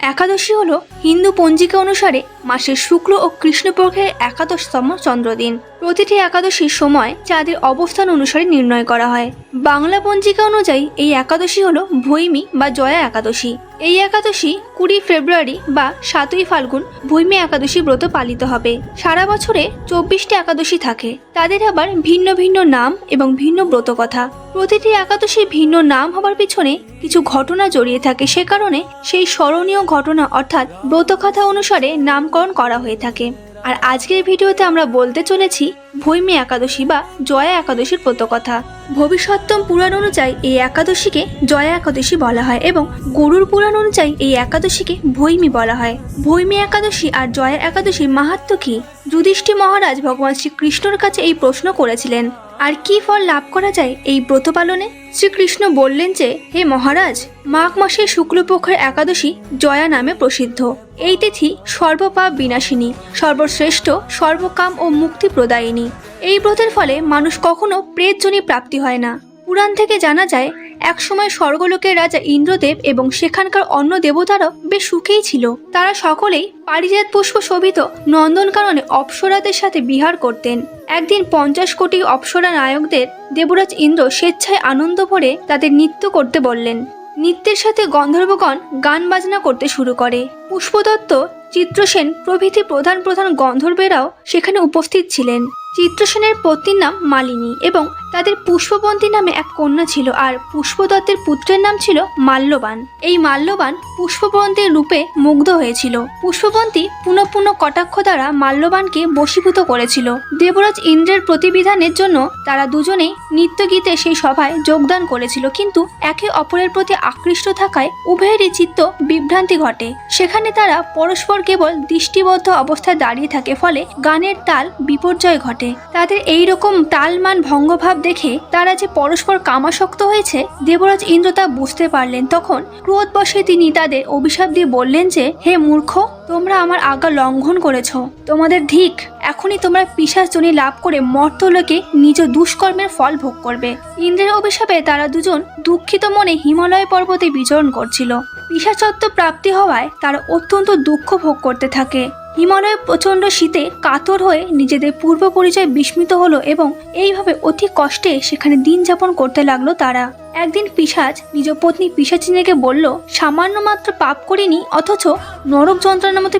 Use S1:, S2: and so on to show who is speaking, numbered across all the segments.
S1: একাদশী হল হিন্দু পঞ্জিকা অনুসারে মাসের শুক্ল ও কৃষ্ণপক্ষের একাদশতম চন্দ্রদিন। প্রতিটি একাদশীর সময় চাঁদের অবস্থান অনুসারে নির্ণয় করা হয়। বাংলা পঞ্জিকা অনুযায়ী এই একাদশী হলো ভৈমী বা জয়া একাদশী। এই একাদশী কুড়ি ফেব্রুয়ারি বা সাতই ফাল্গুন ভৈমী একাদশী ব্রত পালিত হবে। সারা বছরে চব্বিশটি একাদশী থাকে। তাদের আবার ভিন্ন ভিন্ন নাম এবং ভিন্ন ব্রত কথা প্রতিটি একাদশী ভিন্ন নাম হবার পিছনে কিছু ঘটনা জড়িয়ে থাকে। সে কারণে সেই স্মরণীয় ঘটনা অর্থাৎ ব্রতকথা অনুসারে নামকরণ করা হয়ে থাকে। আর আজকের ভিডিওতে আমরা বলতে চলেছি ভৈমী একাদশী বা জয়া একাদশীর প্রতকথা ভবিষ্যত্তম পুরাণ অনুযায়ী এই একাদশীকে জয়া একাদশী বলা হয় এবং গরুর পুরাণ অনুযায়ী এই একাদশীকে ভৈমী বলা হয়। ভৈমী একাদশী আর জয়া একাদশীর মাহাত্ম কি? যুধিষ্ঠি মহারাজ ভগবান শ্রীকৃষ্ণর কাছে এই প্রশ্ন করেছিলেন। আর কি ফল লাভ করা যায় এই ব্রত পালনে? শ্রীকৃষ্ণ বললেন যে, হে মহারাজ, মাঘ মাসে শুক্লপক্ষের একাদশী জয়া নামে প্রসিদ্ধ। এই তিথি সর্বপাপ বিনাশিনী, সর্বশ্রেষ্ঠ, সর্বকাম ও মুক্তি প্রদায়িনী। এই ব্রতের ফলে মানুষ কখনো প্রেতজনী প্রাপ্তি হয় না। পুরাণ থেকে জানা যায় একসময় স্বর্গলোকের রাজা ইন্দ্রদেব এবং সেখানকার অন্য দেবতারাও বেশ সুখেই ছিল। তারা সকলেই পারিজাত পুষ্প শোভিত নন্দনকাননে অপ্সরাদের সাথে বিহার করতেন। একদিন পঞ্চাশ কোটি অপ্সরা নায়কদের দেবরাজ ইন্দ্র স্বেচ্ছায় আনন্দ ভরে তাদের নৃত্য করতে বললেন। নৃত্যের সাথে গন্ধর্বগণ গান বাজনা করতে শুরু করে। পুষ্পদত্ত, চিত্রসেন প্রভৃতি প্রধান প্রধান গন্ধর্বেরাও সেখানে উপস্থিত ছিলেন। চিত্রসেনের পত্নীর নাম মালিনী এবং তাদের পুষ্পবন্তী নামে এক কন্যা ছিল আর পুষ্পদত্তের পুত্রের নাম ছিল মাল্যবান। এই মাল্যবান পুষ্পবন্তীর রূপে মুগ্ধ হয়েছিল। পুষ্পবন্তী পুনঃ পুনঃ কটাক্ষ দ্বারা মাল্যবানকে বশীভূত করেছিল। দেবরাজ ইন্দ্রের প্রতিবিধানের জন্য তারা দুজনেই নৃত্য গীতে সেই সভায় যোগদান করেছিল। কিন্তু একে অপরের প্রতি আকৃষ্ট থাকায় উভয়েরই চিত্ত বিভ্রান্তি ঘটে। সেখানে তারা পরস্পর কেবল দৃষ্টিবদ্ধ অবস্থায় দাঁড়িয়ে থাকে, ফলে গানের তাল বিপর্যয় ঘটে। তাদের এই রকম তালমান ভঙ্গভাব দেখে তারা যে পরস্পর কামাসক্ত হয়েছে, দেবরাজ ইন্দ্র তা বুঝতে পারলেন। তখন ক্রোধবশে তিনি তাদের অভিশাপ দিয়ে বললেন যে, হে মূর্খ, তোমরা আমার আজ্ঞা লঙ্ঘন করেছ। তোমাদের ধিক, এখনই তোমরা পিসাচনী লাভ করে মর্তলোকে নিজ দুষ্কর্মের ফল ভোগ করবে। ইন্দ্রের অভিশাপে তারা দুজন দুঃখিত মনে হিমালয় পর্বতে বিচরণ করছিল। পিসাচত্ব প্রাপ্তি হওয়ায় তারা অত্যন্ত দুঃখ ভোগ করতে থাকে। হিমালয়ে প্রচণ্ড শীতে কাতর হয়ে নিজেদের পূর্ব পরিচয় বিস্মিত হলো এবং এইভাবে অতি কষ্টে সেখানে দিন যাপন করতে লাগল তারা। একদিন পিসাজ নিজ পত্নী পিসাচিনীকে বলল, সামান্য মাত্র পাপ করিনি, অথচ নরক যন্ত্রণার মতো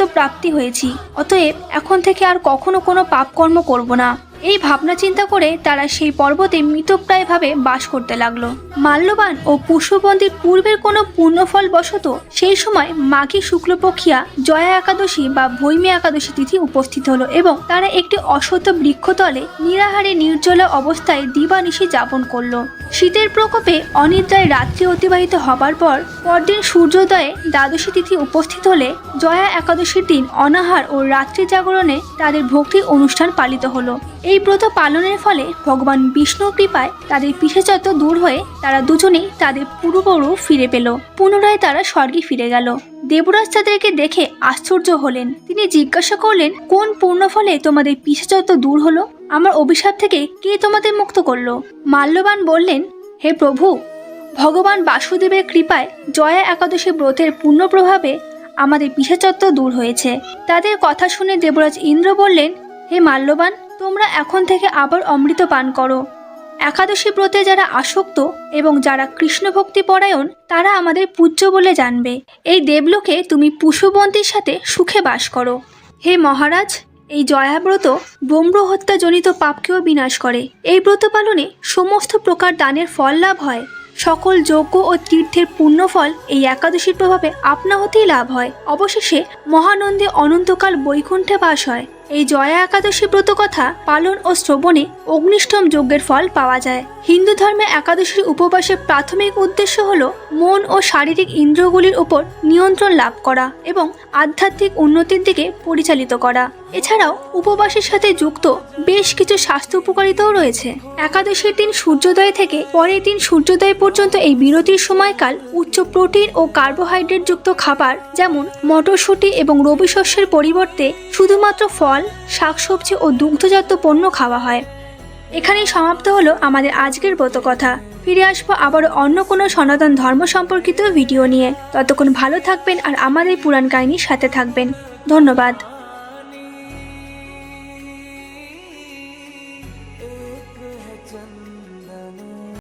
S1: তো প্রাপ্তি হয়েছি। অতএব এখন থেকে আর কখনো কোনো পাপকর্ম করব না। এই ভাবনা চিন্তা করে তারা সেই পর্বতে মৃতপ্রায়ভাবে বাস করতে লাগল। মাল্যবান ও পুষ্পবন্দির পূর্বের কোনো পুণ্যফল বশত সেই সময় মাঘী শুক্লপক্ষিয়া জয়া একাদশী বা ভৈমী একাদশী তিথি উপস্থিত হলো এবং তারা একটি অসত্য বৃক্ষতলে নিরাহারে নির্জলা অবস্থায় দিবানিশি যাপন করল। শীতের প্রকোপে অনিদ্রায় রাত্রি অতিবাহিত হবার পর পরদিন সূর্যোদয়ে দ্বাদশী তিথি উপস্থিত হলে জয়া একাদশীর দিন অনাহার ও রাত্রি জাগরণে তাদের ভক্তি অনুষ্ঠান পালিত হলো। এই ব্রত পালনের ফলে ভগবান বিষ্ণুর কৃপায় তাদের পিসেচত্ব দূর হয়ে তারা দুজনেই তাদের পূর্বরূপ ফিরে পেল। পুনরায় তারা স্বর্গে ফিরে গেল। দেবরাজ তাদেরকে দেখে আশ্চর্য হলেন। তিনি জিজ্ঞাসা করলেন, কোন পূর্ণ ফলে তোমাদের পিসেচত্ব দূর হলো? আমার অভিশাপ থেকে কে তোমাদের মুক্ত করল? মাল্যবান বললেন, হে প্রভু, ভগবান বাসুদেবের কৃপায় জয়া একাদশী ব্রতের পূর্ণ প্রভাবে আমাদের পিসাচত্ব দূর হয়েছে। তাদের কথা শুনে দেবরাজ ইন্দ্র বললেন, হে মাল্যবান তোমরা এখন থেকে আবার অমৃত পান করো। একাদশী ব্রতে যারা আসক্ত এবং যারা কৃষ্ণ ভক্তি পরায়ণ, তারা আমাদের পূজ্য বলে জানবে। এই দেবলোকে তুমি পুষ্পবন্তীর সাথে সুখে বাস করো। হে মহারাজ, এই জয়াব্রত ব্রহ্ম হত্যাজনিত পাপকেও বিনাশ করে। এই ব্রত পালনে সমস্ত প্রকার দানের ফল লাভ হয়। সকল যজ্ঞ ও তীর্থের পুণ্যফল এই একাদশীর প্রভাবে আপনা হতেই লাভ হয়। অবশেষে মহানন্দে অনন্তকাল বৈকুণ্ঠে বাস হয়। এই জয়া একাদশী ব্রত কথা পালন ও শ্রবণে অগ্নিষ্টম যজ্ঞের ফল পাওয়া যায়। হিন্দু ধর্মে একাদশীর উপবাসের প্রাথমিক উদ্দেশ্য হল মন ও শারীরিক ইন্দ্রগুলির উপর নিয়ন্ত্রণ লাভ করা এবং আধ্যাত্মিক উন্নতির দিকে পরিচালিত করা। এছাড়াও উপবাসের সাথে যুক্ত বেশ কিছু স্বাস্থ্য উপকারিতাও রয়েছে। একাদশীর দিন সূর্যোদয় থেকে পরের দিন সূর্যোদয় পর্যন্ত এই বিরতির সময়কাল উচ্চ প্রোটিন ও কার্বোহাইড্রেট যুক্ত খাবার যেমন মটরশুঁটি এবং রবি শস্যের পরিবর্তে শুধুমাত্র ফল শাকসবজি ও দুগ্ধজাত পণ্য খাওয়া হয়। এখানেই সমাপ্ত হলো আমাদের আজকের ব্রত কথা। ফিরে আসব আবারও অন্য কোনো সনাতন ধর্ম সম্পর্কিত ভিডিও নিয়ে। ততক্ষণ ভালো থাকবেন আর আমাদের পুরাণ কাহিনীর সাথে থাকবেন। ধন্যবাদ।